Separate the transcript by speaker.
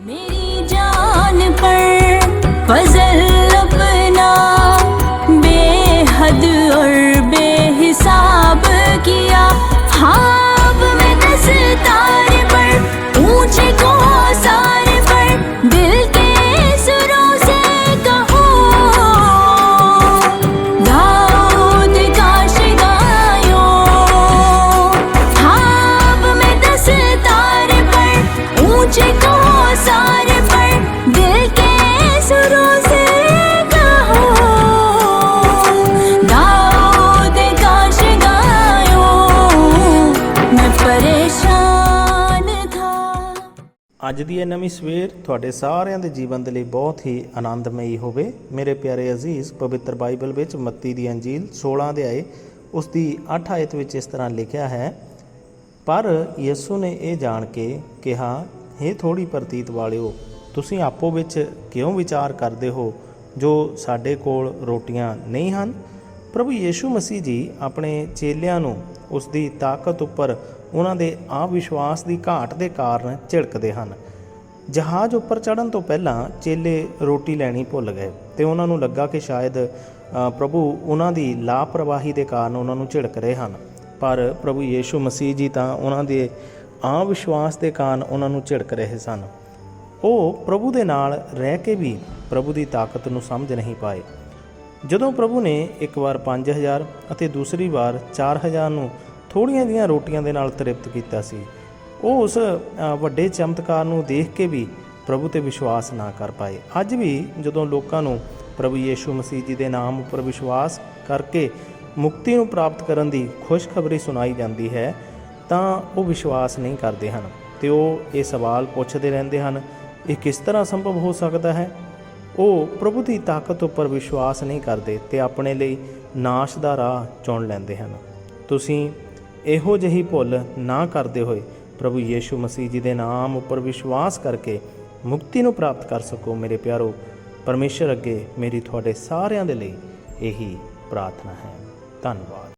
Speaker 1: मेरी जान पर फजल अपना बेहद और बेहिसाब किया
Speaker 2: ਅੱਜ ਦੀ ਇਹ ਨਵੀਂ ਸਵੇਰ ਤੁਹਾਡੇ ਸਾਰਿਆਂ ਦੇ ਜੀਵਨ ਦੇ ਲਈ ਬਹੁਤ ਹੀ ਆਨੰਦਮਈ ਹੋਵੇ। ਮੇਰੇ ਪਿਆਰੇ ਅਜ਼ੀਜ਼, ਪਵਿੱਤਰ ਬਾਈਬਲ ਵਿੱਚ ਮੱਤੀ ਦੀ ਅੰਜੀਲ 16 ਅਧਿਆਏ ਉਸ ਦੀ 8 ਆਇਤ ਵਿੱਚ ਇਸ ਤਰ੍ਹਾਂ ਲਿਖਿਆ ਹੈ, ਪਰ ਯਿਸੂ ਨੇ ਇਹ ਜਾਣ ਕੇ ਕਿਹਾ हे ਥੋੜੀ ਪ੍ਰਤੀਤ ਵਾਲਿਓ, ਤੁਸੀਂ ਆਪੋ ਵਿੱਚ ਕਿਉਂ ਵਿਚਾਰ ਕਰਦੇ ਹੋ, ਜੋ ਸਾਡੇ ਕੋਲ ਰੋਟੀਆਂ ਨਹੀਂ ਹਨ? ਪ੍ਰਭੂ ਯੀਸ਼ੂ ਮਸੀਹ ਜੀ ਆਪਣੇ ਚੇਲਿਆਂ ਨੂੰ ਉਸ ਦੀ ਤਾਕਤ ਉੱਪਰ ਉਹਨਾਂ ਦੇ ਵਿਸ਼ਵਾਸ ਦੀ ਘਾਟ ਦੇ ਕਾਰਨ ਝਿੜਕਦੇ ਹਨ। ਜਹਾਜ਼ ਉੱਪਰ ਚੜਨ ਤੋਂ ਪਹਿਲਾਂ ਚੇਲੇ ਰੋਟੀ ਲੈਣੀ ਭੁੱਲ ਗਏ ਤੇ ਉਹਨਾਂ ਨੂੰ ਲੱਗਾ ਕਿ ਸ਼ਾਇਦ ਪ੍ਰਭੂ ਉਹਨਾਂ ਦੀ ਲਾਪਰਵਾਹੀ ਦੇ ਕਾਰਨ ਉਹਨਾਂ ਨੂੰ ਝਿੜਕ ਰਹੇ ਹਨ। ਪਰ ਪ੍ਰਭੂ ਯੀਸ਼ੂ ਮਸੀਹ ਜੀ ਤਾਂ ਉਹਨਾਂ ਦੇ ਵਿਸ਼ਵਾਸ ਦੇ ਕਾਰਨ ਉਹਨਾਂ ਨੂੰ ਝਿੜਕ ਰਹੇ ਸਨ। ਉਹ ਪ੍ਰਭੂ ਦੇ ਨਾਲ ਰਹਿ ਕੇ ਵੀ ਪ੍ਰਭੂ ਦੀ ਤਾਕਤ ਨੂੰ ਸਮਝ ਨਹੀਂ ਪਾਏ। ਜਦੋਂ ਪ੍ਰਭੂ ਨੇ ਇੱਕ ਵਾਰ 5000 ਅਤੇ ਦੂਸਰੀ ਵਾਰ 4000 ਨੂੰ ਥੋੜੀਆਂ ਜੀਆਂ ਰੋਟੀਆਂ ਦੇ ਨਾਲ ਤ੍ਰਿਪਤ ਕੀਤਾ ਸੀ, ਉਹ ਉਸ ਵੱਡੇ ਚਮਤਕਾਰ ਨੂੰ ਦੇਖ ਕੇ ਵੀ ਪ੍ਰਭੂ ਤੇ ਵਿਸ਼ਵਾਸ ਨਾ ਕਰ ਪਾਏ। ਅੱਜ ਵੀ ਜਦੋਂ ਲੋਕਾਂ ਨੂੰ ਪ੍ਰਭੂ ਯੀਸ਼ੂ ਮਸੀਹ ਜੀ ਦੇ ਨਾਮ ਉੱਪਰ ਵਿਸ਼ਵਾਸ ਕਰਕੇ ਮੁਕਤੀ ਨੂੰ ਪ੍ਰਾਪਤ ਕਰਨ ਦੀ ਖੁਸ਼ਖਬਰੀ ਸੁਣਾਈ ਜਾਂਦੀ ਹੈ, ਤਾਂ ਉਹ ਵਿਸ਼ਵਾਸ ਨਹੀਂ ਕਰਦੇ ਹਨ ਤੇ ਉਹ ਇਹ ਸਵਾਲ ਪੁੱਛਦੇ ਰਹਿੰਦੇ ਹਨ, ਇਹ ਕਿਸ ਤਰ੍ਹਾਂ ਸੰਭਵ ਹੋ ਸਕਦਾ ਹੈ? ਉਹ ਪ੍ਰਭੂ ਦੀ ਤਾਕਤ ਉੱਪਰ ਵਿਸ਼ਵਾਸ ਨਹੀਂ ਕਰਦੇ ਤੇ ਆਪਣੇ ਲਈ ਨਾਸ਼ ਦਾ ਰਾਹ ਚੁਣ ਲੈਂਦੇ ਹਨ। ਤੁਸੀਂ ਇਹੋ ਜਿਹੀ ਭੁੱਲ ਨਾ ਕਰਦੇ ਹੋਏ ਪ੍ਰਭੂ ਯੀਸ਼ੂ ਮਸੀਹ ਜੀ ਦੇ ਨਾਮ ਉੱਪਰ ਵਿਸ਼ਵਾਸ ਕਰਕੇ ਮੁਕਤੀ ਨੂੰ ਪ੍ਰਾਪਤ ਕਰ ਸਕੋ ਮੇਰੇ ਪਿਆਰੋ। ਪਰਮੇਸ਼ਰ ਅੱਗੇ ਮੇਰੀ ਤੁਹਾਡੇ ਸਾਰਿਆਂ ਦੇ ਲਈ ਇਹੀ ਪ੍ਰਾਰਥਨਾ ਹੈ। ਧੰਨਵਾਦ।